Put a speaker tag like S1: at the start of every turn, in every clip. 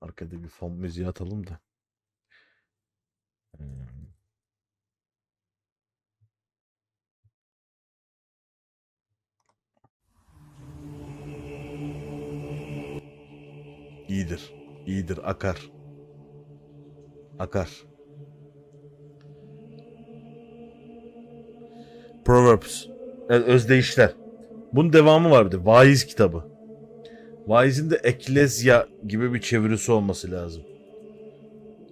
S1: Arkada bir fon müziği atalım da. İyidir. İyidir. Akar. Akar. Proverbs. Evet, özdeyişler. Bunun devamı vardı. Vaiz kitabı. Vaiz'in de eklezya gibi bir çevirisi olması lazım.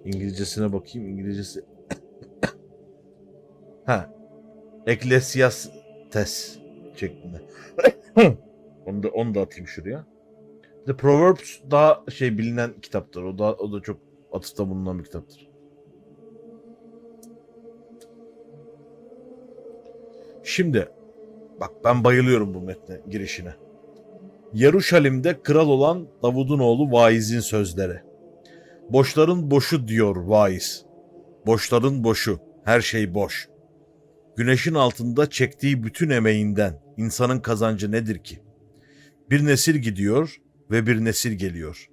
S1: İngilizcesine bakayım. İngilizcesi... ha. Eklesiastes şeklinde. onu da, onu da atayım şuraya. The Proverbs daha şey bilinen kitaptır. O da o da çok atıfta bulunan bir kitaptır. Şimdi bak ben bayılıyorum bu metne girişine. Yeruşalim'de kral olan Davud'un oğlu Vaiz'in sözleri. Boşların boşu diyor Vaiz. Boşların boşu. Her şey boş. Güneşin altında çektiği bütün emeğinden insanın kazancı nedir ki? Bir nesil gidiyor ve bir nesil geliyor.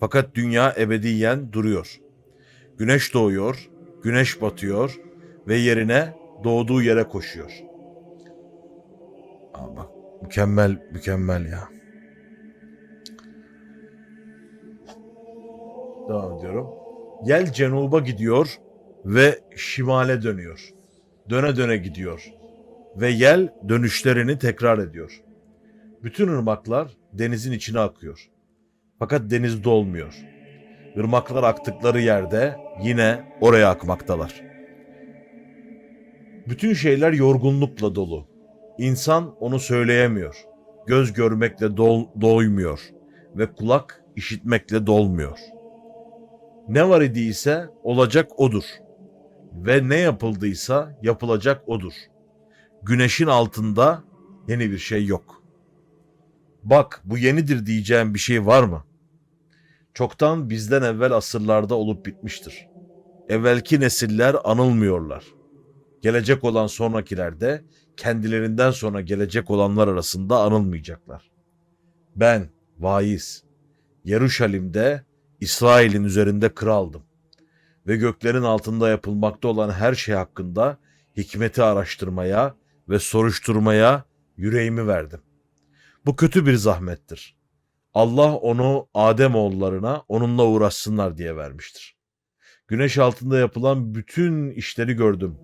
S1: Fakat dünya ebediyen duruyor. Güneş doğuyor, güneş batıyor ve yerine doğduğu yere koşuyor. Aa bak mükemmel mükemmel ya. Devam ediyorum. Yel cenuba gidiyor ve şimale dönüyor. Döne döne gidiyor. Ve yel dönüşlerini tekrar ediyor. Bütün ırmaklar denizin içine akıyor. Fakat deniz dolmuyor. Irmaklar aktıkları yerde yine oraya akmaktalar. Bütün şeyler yorgunlukla dolu. İnsan onu söyleyemiyor. Göz görmekle dol- doymuyor ve kulak işitmekle dolmuyor. Ne var idiyse olacak odur. Ve ne yapıldıysa yapılacak odur. Güneşin altında yeni bir şey yok. Bak bu yenidir diyeceğim bir şey var mı? Çoktan bizden evvel asırlarda olup bitmiştir. Evvelki nesiller anılmıyorlar. Gelecek olan sonrakiler de kendilerinden sonra gelecek olanlar arasında anılmayacaklar. Ben vaiz, Yeruşalim'de İsrail'in üzerinde kraldım ve göklerin altında yapılmakta olan her şey hakkında hikmeti araştırmaya ve soruşturmaya yüreğimi verdim. Bu kötü bir zahmettir. Allah onu Adem oğullarına onunla uğraşsınlar diye vermiştir. Güneş altında yapılan bütün işleri gördüm.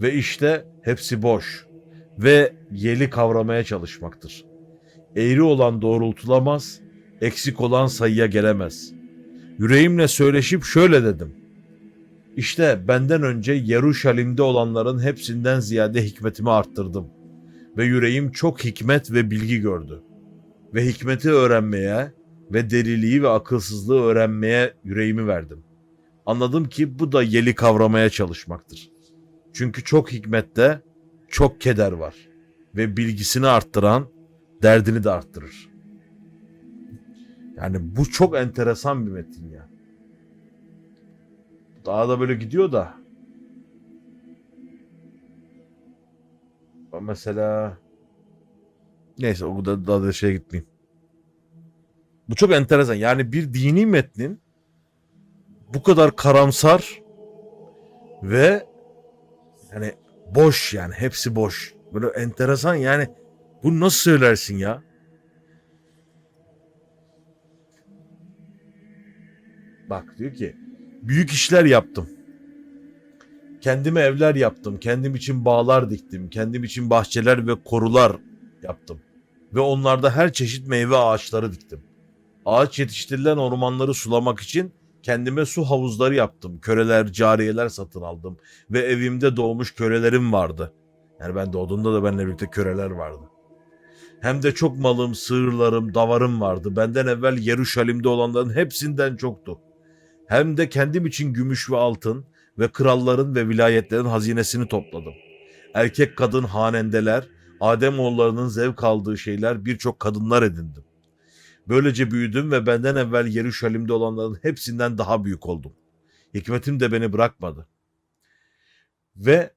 S1: Ve işte hepsi boş ve yeli kavramaya çalışmaktır. Eğri olan doğrultulamaz, eksik olan sayıya gelemez. Yüreğimle söyleşip şöyle dedim. İşte benden önce Yeruşalim'de olanların hepsinden ziyade hikmetimi arttırdım. Ve yüreğim çok hikmet ve bilgi gördü. Ve hikmeti öğrenmeye ve deliliği ve akılsızlığı öğrenmeye yüreğimi verdim. Anladım ki bu da yeli kavramaya çalışmaktır. Çünkü çok hikmette çok keder var. Ve bilgisini arttıran derdini de arttırır. Yani bu çok enteresan bir metin ya. Daha da böyle gidiyor da. Mesela neyse o da daha da şeye gitmeyeyim. Bu çok enteresan. Yani bir dini metnin bu kadar karamsar ve yani boş yani hepsi boş. Böyle enteresan yani bunu nasıl söylersin ya? Bak diyor ki büyük işler yaptım. Kendime evler yaptım. Kendim için bağlar diktim. Kendim için bahçeler ve korular yaptım. Ve onlarda her çeşit meyve ağaçları diktim. Ağaç yetiştirilen ormanları sulamak için kendime su havuzları yaptım. Köreler, cariyeler satın aldım. Ve evimde doğmuş kölelerim vardı. Yani ben doğduğumda da benimle birlikte köreler vardı. Hem de çok malım, sığırlarım, davarım vardı. Benden evvel Yeruşalim'de olanların hepsinden çoktu. Hem de kendim için gümüş ve altın ve kralların ve vilayetlerin hazinesini topladım. Erkek kadın hanendeler, Adem oğullarının zevk aldığı şeyler birçok kadınlar edindim. Böylece büyüdüm ve benden evvel Yeruşalim'de olanların hepsinden daha büyük oldum. Hikmetim de beni bırakmadı. Ve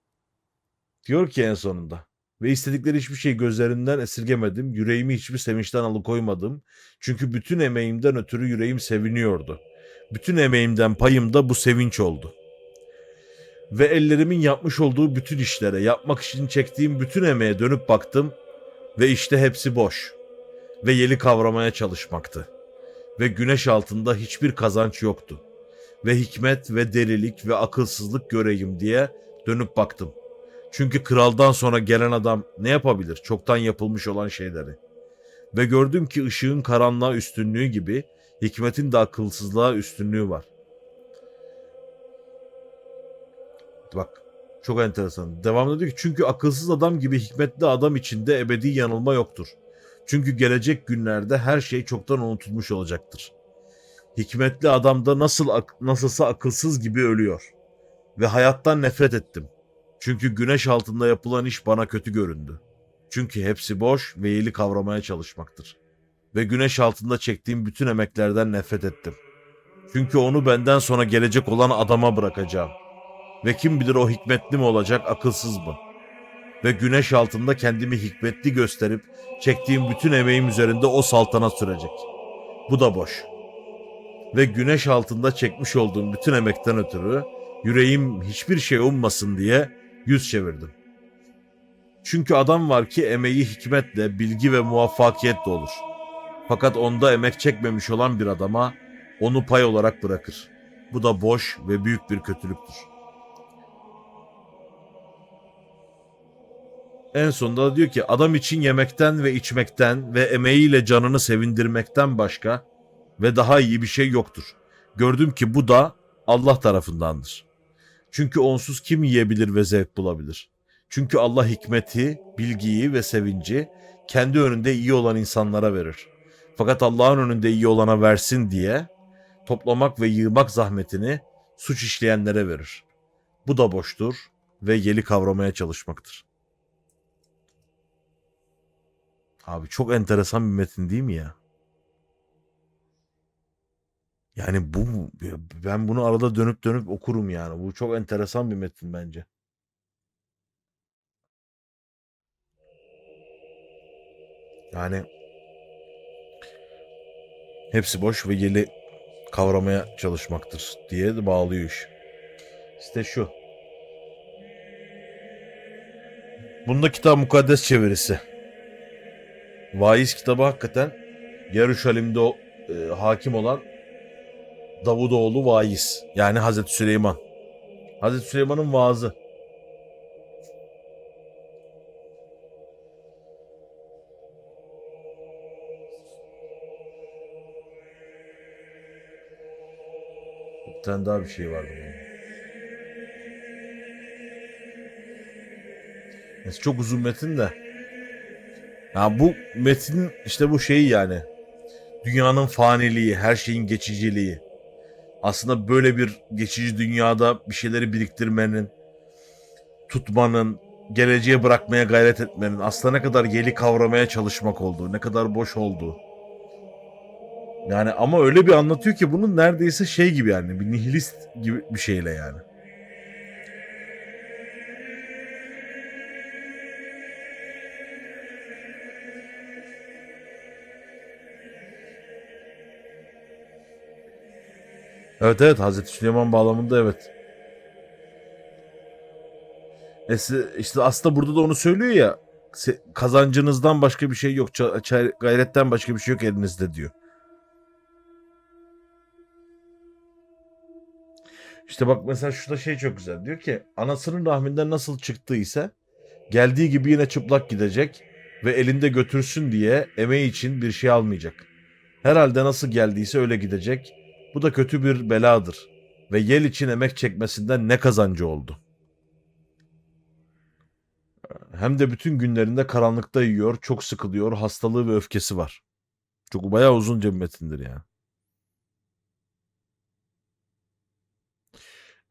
S1: diyor ki en sonunda ve istedikleri hiçbir şey gözlerinden esirgemedim. Yüreğimi hiçbir sevinçten alıkoymadım. Çünkü bütün emeğimden ötürü yüreğim seviniyordu. Bütün emeğimden payım da bu sevinç oldu. Ve ellerimin yapmış olduğu bütün işlere, yapmak için çektiğim bütün emeğe dönüp baktım ve işte hepsi boş ve yeli kavramaya çalışmaktı. Ve güneş altında hiçbir kazanç yoktu. Ve hikmet ve delilik ve akılsızlık göreyim diye dönüp baktım. Çünkü kraldan sonra gelen adam ne yapabilir çoktan yapılmış olan şeyleri? Ve gördüm ki ışığın karanlığa üstünlüğü gibi hikmetin de akılsızlığa üstünlüğü var. Bak çok enteresan. Devamında diyor ki çünkü akılsız adam gibi hikmetli adam içinde ebedi yanılma yoktur. Çünkü gelecek günlerde her şey çoktan unutulmuş olacaktır. Hikmetli adam da nasıl ak- nasılsa akılsız gibi ölüyor. Ve hayattan nefret ettim. Çünkü güneş altında yapılan iş bana kötü göründü. Çünkü hepsi boş ve yeli kavramaya çalışmaktır. Ve güneş altında çektiğim bütün emeklerden nefret ettim. Çünkü onu benden sonra gelecek olan adama bırakacağım. Ve kim bilir o hikmetli mi olacak, akılsız mı? Ve güneş altında kendimi hikmetli gösterip çektiğim bütün emeğim üzerinde o saltanat sürecek. Bu da boş. Ve güneş altında çekmiş olduğum bütün emekten ötürü yüreğim hiçbir şey ummasın diye yüz çevirdim. Çünkü adam var ki emeği hikmetle, bilgi ve muvaffakiyetle olur. Fakat onda emek çekmemiş olan bir adama onu pay olarak bırakır. Bu da boş ve büyük bir kötülüktür. En sonunda da diyor ki adam için yemekten ve içmekten ve emeğiyle canını sevindirmekten başka ve daha iyi bir şey yoktur. Gördüm ki bu da Allah tarafındandır. Çünkü onsuz kim yiyebilir ve zevk bulabilir? Çünkü Allah hikmeti, bilgiyi ve sevinci kendi önünde iyi olan insanlara verir. Fakat Allah'ın önünde iyi olana versin diye toplamak ve yığmak zahmetini suç işleyenlere verir. Bu da boştur ve yeli kavramaya çalışmaktır. Abi çok enteresan bir metin değil mi ya? Yani bu ben bunu arada dönüp dönüp okurum yani. Bu çok enteresan bir metin bence. Yani hepsi boş ve yeli kavramaya çalışmaktır diye de bağlıyor iş. İşte şu. Bunda kitap mukaddes çevirisi. Vaiz kitabı hakikaten Yeruşalim'de e, hakim olan Davudoğlu vaiz. Yani Hazreti Süleyman. Hazreti Süleyman'ın vaazı. Tane daha bir şey vardı bunun. Neyse, çok uzun metin de. Ya bu metin işte bu şeyi yani. Dünyanın faniliği, her şeyin geçiciliği. Aslında böyle bir geçici dünyada bir şeyleri biriktirmenin, tutmanın, geleceğe bırakmaya gayret etmenin aslında ne kadar yeli kavramaya çalışmak olduğu, ne kadar boş olduğu. Yani ama öyle bir anlatıyor ki bunun neredeyse şey gibi yani bir nihilist gibi bir şeyle yani. Evet evet Hazreti Süleyman bağlamında evet. Esi- işte aslında burada da onu söylüyor ya kazancınızdan başka bir şey yok gayretten başka bir şey yok elinizde diyor. İşte bak mesela şurada şey çok güzel diyor ki anasının rahminden nasıl çıktıysa geldiği gibi yine çıplak gidecek ve elinde götürsün diye emeği için bir şey almayacak. Herhalde nasıl geldiyse öyle gidecek. Bu da kötü bir beladır ve yel için emek çekmesinden ne kazancı oldu. Hem de bütün günlerinde karanlıkta yiyor, çok sıkılıyor, hastalığı ve öfkesi var. Çok bayağı uzunca bir metindir yani.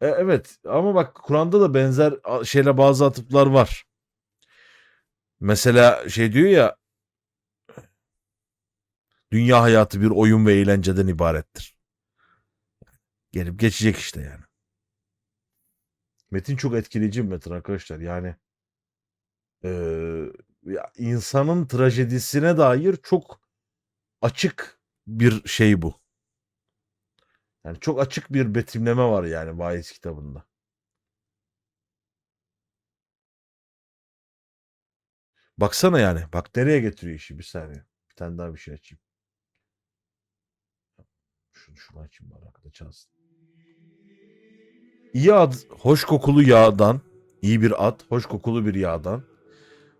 S1: E, evet ama bak Kur'an'da da benzer şeyle bazı atıflar var. Mesela şey diyor ya dünya hayatı bir oyun ve eğlenceden ibarettir. Gelip geçecek işte yani. Metin çok etkileyici bir metin arkadaşlar. Yani eee, ya insanın trajedisine dair çok açık bir şey bu. Yani çok açık bir betimleme var yani Vaiz kitabında. Baksana yani. Bak nereye getiriyor işi bir saniye. Bir tane daha bir şey açayım. Şunu şunu açayım bari arkada çalsın. İyi ad, hoş kokulu yağdan, iyi bir at, hoş kokulu bir yağdan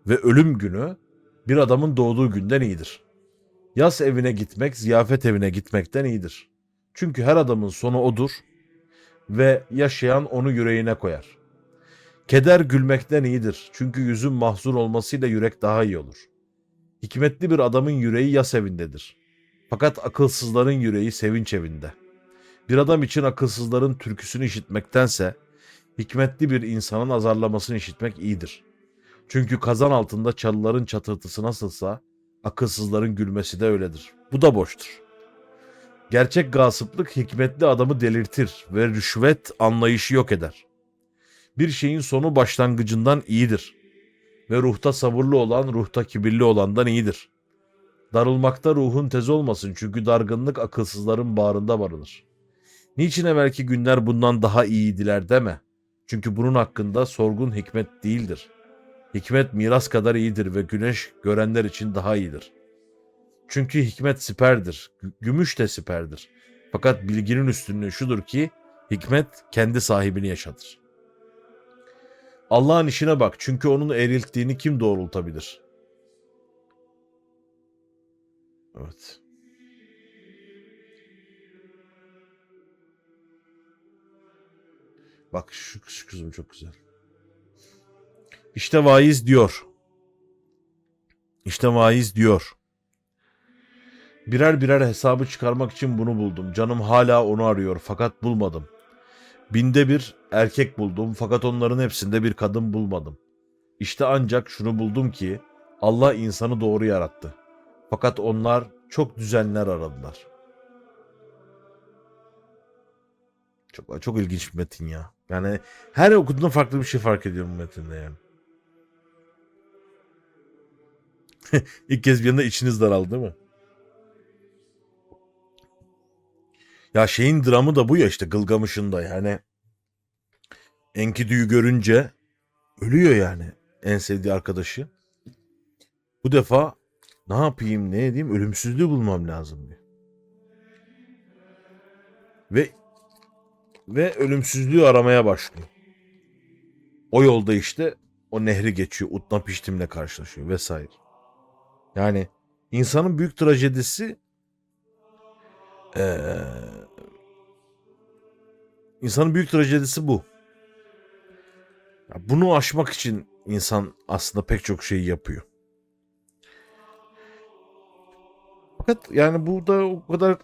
S1: ve ölüm günü bir adamın doğduğu günden iyidir. Yas evine gitmek, ziyafet evine gitmekten iyidir. Çünkü her adamın sonu odur ve yaşayan onu yüreğine koyar. Keder gülmekten iyidir. Çünkü yüzün mahzun olmasıyla yürek daha iyi olur. Hikmetli bir adamın yüreği yas evindedir. Fakat akılsızların yüreği sevinç evinde. Bir adam için akılsızların türküsünü işitmektense hikmetli bir insanın azarlamasını işitmek iyidir. Çünkü kazan altında çalıların çatırtısı nasılsa akılsızların gülmesi de öyledir. Bu da boştur. Gerçek gasıplık hikmetli adamı delirtir ve rüşvet anlayışı yok eder. Bir şeyin sonu başlangıcından iyidir. Ve ruhta sabırlı olan ruhta kibirli olandan iyidir. Darılmakta ruhun tez olmasın çünkü dargınlık akılsızların bağrında barınır. Niçin evvelki günler bundan daha iyiydiler deme. Çünkü bunun hakkında sorgun hikmet değildir. Hikmet miras kadar iyidir ve güneş görenler için daha iyidir. Çünkü hikmet siperdir, gü- gümüş de siperdir. Fakat bilginin üstünlüğü şudur ki hikmet kendi sahibini yaşatır. Allah'ın işine bak çünkü onun erilttiğini kim doğrultabilir? Evet. Bak şu, şu kızım çok güzel. İşte vaiz diyor. İşte vaiz diyor. Birer birer hesabı çıkarmak için bunu buldum. Canım hala onu arıyor fakat bulmadım. Binde bir erkek buldum fakat onların hepsinde bir kadın bulmadım. İşte ancak şunu buldum ki Allah insanı doğru yarattı. Fakat onlar çok düzenler aradılar. Çok çok ilginç bir metin ya. Yani her okuduğumda farklı bir şey fark ediyorum metinde yani. İlk kez bir yanında içiniz daraldı değil mi? Ya şeyin dramı da bu ya işte Gılgamış'ın da yani. Enkidu'yu görünce ölüyor yani en sevdiği arkadaşı. Bu defa ne yapayım ne edeyim ölümsüzlüğü bulmam lazım diyor. Ve ve ölümsüzlüğü aramaya başlıyor. O yolda işte o nehri geçiyor. Utna Piştim'le karşılaşıyor vesaire. Yani insanın büyük trajedisi eee insanın büyük trajedisi bu. Bunu aşmak için insan aslında pek çok şeyi yapıyor. Fakat yani bu da o kadar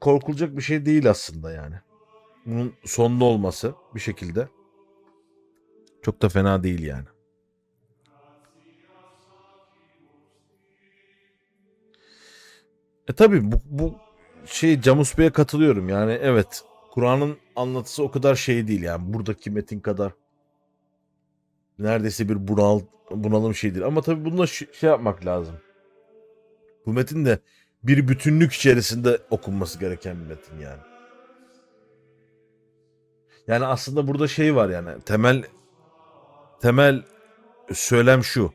S1: korkulacak bir şey değil aslında yani. Bunun sonlu olması bir şekilde çok da fena değil yani. E tabi bu, bu şey Camus Bey'e katılıyorum yani evet Kur'an'ın anlatısı o kadar şey değil yani buradaki metin kadar neredeyse bir bunal, bunalım şey değil ama tabi bununla şey yapmak lazım. Bu metin de bir bütünlük içerisinde okunması gereken bir metin yani. Yani aslında burada şey var yani temel temel söylem şu.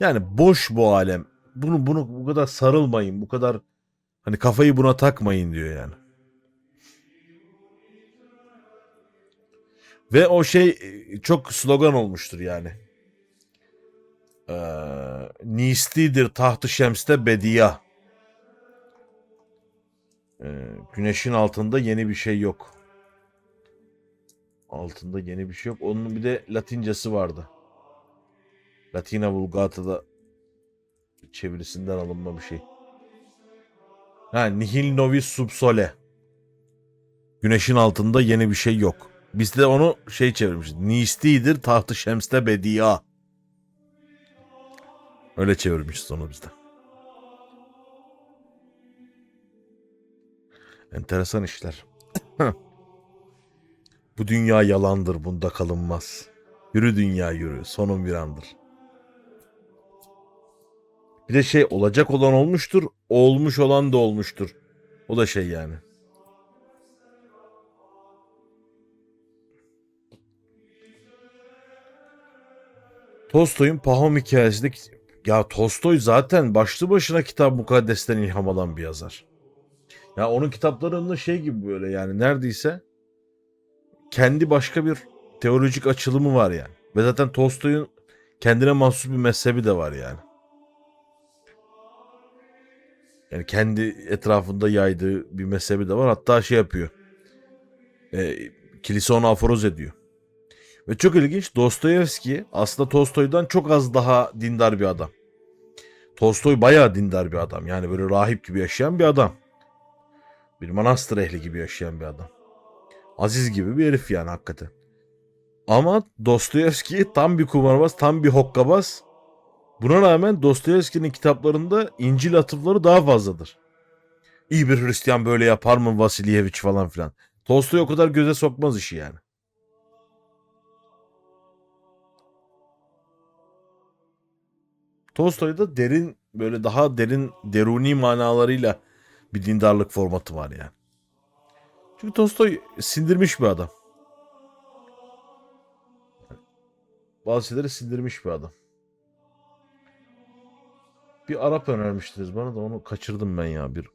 S1: Yani boş bu alem. Bunu bunu bu kadar sarılmayın. Bu kadar hani kafayı buna takmayın diyor yani. Ve o şey e, çok slogan olmuştur yani. Ee, Nistidir tahtı şemste bediya. Ee, güneşin altında yeni bir şey yok. Altında yeni bir şey yok. Onun bir de Latincesi vardı. Latina Vulgata'da çevirisinden alınma bir şey. Ha, nihil novis sub sole. Güneşin altında yeni bir şey yok. Biz de onu şey çevirmişiz. Nistidir tahtı şemste bedia. Öyle çevirmişiz onu bizde. Enteresan işler. Bu dünya yalandır, bunda kalınmaz. Yürü dünya yürü, sonun bir andır. Bir de şey olacak olan olmuştur, olmuş olan da olmuştur. O da şey yani. Tolstoy'un Pahom hikayesindeki... Ya Tolstoy zaten başlı başına kitap mukaddesten ilham alan bir yazar. Ya onun kitaplarında şey gibi böyle yani neredeyse kendi başka bir teolojik açılımı var yani. Ve zaten Tolstoy'un kendine mahsus bir mezhebi de var yani. Yani kendi etrafında yaydığı bir mezhebi de var. Hatta şey yapıyor. E, kilise onu aforoz ediyor. Ve çok ilginç Dostoyevski aslında Tolstoy'dan çok az daha dindar bir adam. Tolstoy bayağı dindar bir adam. Yani böyle rahip gibi yaşayan bir adam. Bir manastır ehli gibi yaşayan bir adam. Aziz gibi bir herif yani hakikaten. Ama Dostoyevski tam bir kumarbaz, tam bir hokkabaz. Buna rağmen Dostoyevski'nin kitaplarında İncil atıfları daha fazladır. İyi bir Hristiyan böyle yapar mı Vasilyeviç falan filan. Tolstoy o kadar göze sokmaz işi yani. Tolstoy'da derin böyle daha derin deruni manalarıyla bir dindarlık formatı var yani. Çünkü Tolstoy sindirmiş bir adam. Bazı şeyleri sindirmiş bir adam. Bir Arap önermiştiniz bana da onu kaçırdım ben ya. Bir